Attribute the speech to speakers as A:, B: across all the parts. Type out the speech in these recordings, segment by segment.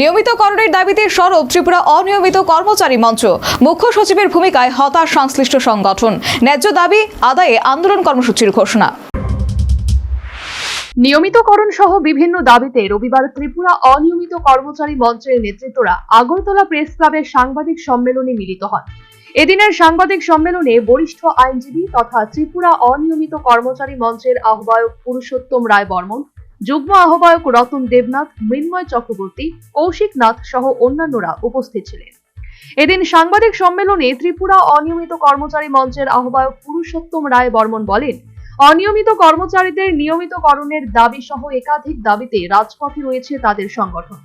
A: নিয়মিতকরণের দাবিতে সরব ত্রিপুরা অনিয়মিত কর্মচারী মঞ্চ। মুখ্য সচিবের ভূমিকায় হতাশ সংশ্লিষ্ট সংগঠন। ন্যায্য দাবি, আদায়ে আন্দোলন কর্মসূচির ঘোষণা।
B: নিয়মিতকরণ সহ বিভিন্ন দাবিতে রবিবার ত্রিপুরা অনিয়মিত কর্মচারী মঞ্চের নেতৃত্বরা আগরতলা প্রেস ক্লাবের সাংবাদিক সম্মেলনে মিলিত হন। এদিনের সাংবাদিক সম্মেলনে বরিষ্ঠ আইনজীবী তথা ত্রিপুরা অনিয়মিত কর্মচারী মঞ্চের আহ্বায়ক পুরুষোত্তম রায় বর্মন যুগ্ম আহ্বায়ক রতন দেবনাথ, মৃন্ময় চক্রবর্তী কৌশিক নাথ সহ অন্যান্যরা উপস্থিত ছিলেন। এদিন সাংবাদিক সম্মেলনে ত্রিপুরা অনিয়মিত কর্মচারী মঞ্চের আহ্বায়ক পুরুষোত্তম রায় বর্মন বলেন, অনিয়মিত কর্মচারীদের নিয়মিতকরণের দাবি সহ একাধিক দাবিতে রাজপথে রয়েছে তাদের সংগঠন।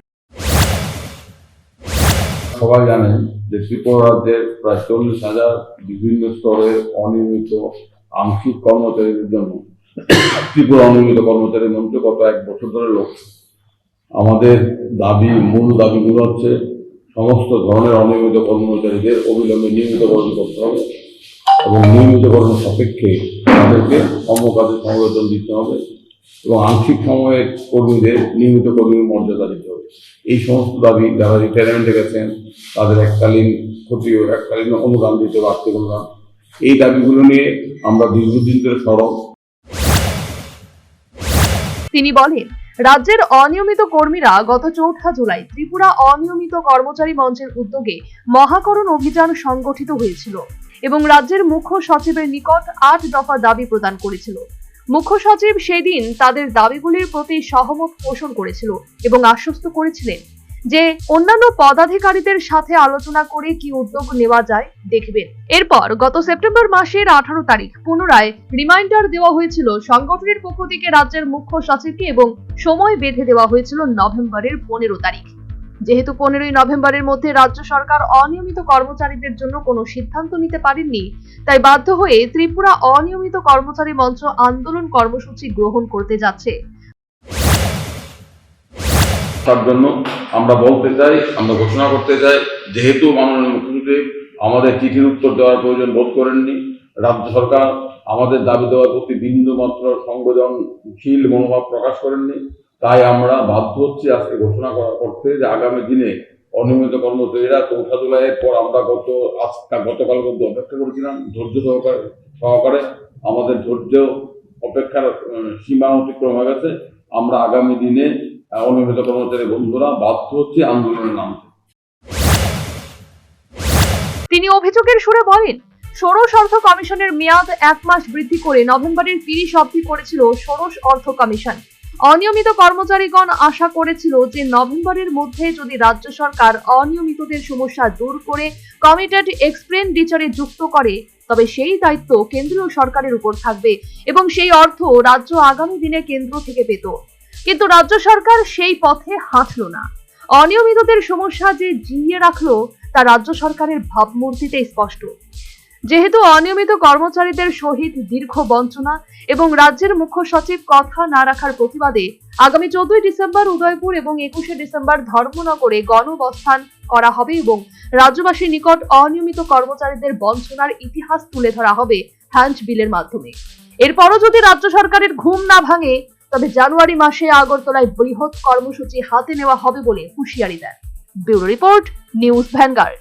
C: সবাই জানেন যে ত্রিপুরা রাজ্যের প্রায় চল্লিশ হাজার বিভিন্ন স্তরে অনিয়মিত আংশিক কর্মচারীদের জন্য ত্রিপুরা অনিয়মিত কর্মচারী মঞ্চ গত এক বছর ধরে লোক। আমাদের দাবি, মূল দাবিগুলো হচ্ছে সমস্ত ধরনের অনিয়মিত কর্মচারীদের অবিলম্বে নিয়মিতকরণ করতে হবে এবং নিয়মিতকরণ সাপেক্ষে তাদেরকে কর্মকাজে সংবেদন দিতে হবে এবং আংশিক সময়ের কর্মীদের, নিয়মিত কর্মীর মর্যাদা দিতে হবে। এই সমস্ত দাবি যারা রিটায়ারমেন্টে গেছেন, তাদের এককালীন ক্ষতি এককালীন অনুদান দিতে আর্থিক অনুদান এই দাবিগুলো নিয়ে আমরা দীর্ঘদিন ধরে সরব।
B: তিনি বলেন, রাজ্যের অনিয়মিত কর্মীরা গত চৌঠা জুলাই ত্রিপুরা অনিয়মিত কর্মচারী মঞ্চের উদ্যোগে মহাকরণ অভিযান সংগঠিত হয়েছিল এবং রাজ্যের মুখ্য সচিবের নিকট আট দফা দাবি প্রদান করেছিল। মুখ্য সচিব সেদিন তাদের দাবিগুলির প্রতি সহমত পোষণ করেছিল এবং আশ্বস্ত করেছিলেন যে অন্যান্য পদাধিকারীদের সাথে আলোচনা করে কি উদ্যোগ নেওয়া যায় দেখবেন। এরপর গত সেপ্টেম্বর মাসের আঠারো তারিখ পুনরায় রিমাইন্ডার দেওয়া হয়েছিল সংগঠনের পক্ষ থেকে রাজ্যের মুখ্য সচিবকে এবং সময় বেঁধে দেওয়া হয়েছিল নভেম্বরের পনেরো তারিখ। যেহেতু পনেরোই নভেম্বরের মধ্যে রাজ্য সরকার অনিয়মিত কর্মচারীদের জন্য কোনো সিদ্ধান্ত নিতে পারেননি, তাই বাধ্য হয়ে ত্রিপুরা অনিয়মিত কর্মচারী মঞ্চ আন্দোলন কর্মসূচি গ্রহণ করতে যাচ্ছে।
C: তার জন্য আমরা বলতে চাই, আমরা ঘোষণা করতে চাই, যেহেতু মাননীয় মুখ্যমন্ত্রী আমাদের চিঠির উত্তর দেওয়ার প্রয়োজন বোধ করেননি, রাজ্য সরকার আমাদের দাবি দেওয়ার প্রতি বিন্দু মাত্র সংবেদনশীল মনোভাব প্রকাশ করেননি। তাই আমরা বাধ্য হচ্ছি আজকে ঘোষণা করা করতে যে আগামী দিনে অনিয়মিত কর্মচারীরা চৌঠা জুলাইয়ের পর আমরা গত আজকা গতকাল পর্যন্ত অপেক্ষা করেছিলাম, ধৈর্য সহকারে সহকারে আমাদের ধৈর্য অপেক্ষার সীমা অতিক্রম হয়ে গেছে। আমরা আগামী দিনে অনিয়মিত কর্মচারী বন্ধুরা বাধ্য হচ্ছে আন্দোলনে নামতে।
B: তিনি অভিযোগের সুরে বলেন, ষোড়শ অর্থ কমিশনের মেয়াদ এক মাস বৃদ্ধি করে নভেম্বরের তিরিশ অবধি করেছিল ষোড়শ অর্থ কমিশন। অনিয়মিত কর্মচারীগণ আশা করেছিল যে নভেম্বরের মধ্যে যদি রাজ্য সরকার অনিয়মিতদের সমস্যা দূর করে কমিটেড এক্সপেন্ডিচারে যুক্ত করে, তবে সেই দায়িত্ব কেন্দ্রীয় সরকারের উপর থাকবে এবং সেই অর্থ রাজ্য আগামী দিনে কেন্দ্র থেকে পেত। কিন্তু রাজ্য সরকার সেই পথে হাঁটল না। অনিয়মিতদের সমস্যা যে জিইয়ে রাখল, তা রাজ্য সরকারের ভাবমূর্তিতে স্পষ্ট। যেহেতু অনিয়মিত কর্মচারীদের সহিত দীর্ঘ বঞ্চনা এবং রাজ্যের মুখ্য সচিব কথা না রাখার প্রতিবাদে আগামী চোদ্দই ডিসেম্বর উদয়পুর এবং একুশে ডিসেম্বর ধর্মনগরে গণবস্থান করা হবে এবং রাজ্যবাসীর নিকট অনিয়মিত কর্মচারীদের বঞ্চনার ইতিহাস তুলে ধরা হবে হ্যান্ড বিলের মাধ্যমে। এরপরও যদি রাজ্য সরকারের ঘুম না ভাঙে তবে জানুয়ারি মাসে আগরতলায় বৃহৎ কর্মসূচি হাতে নেওয়া হবে বলে হুঁশিয়ারি দেন। Bureau report, news Vanguard.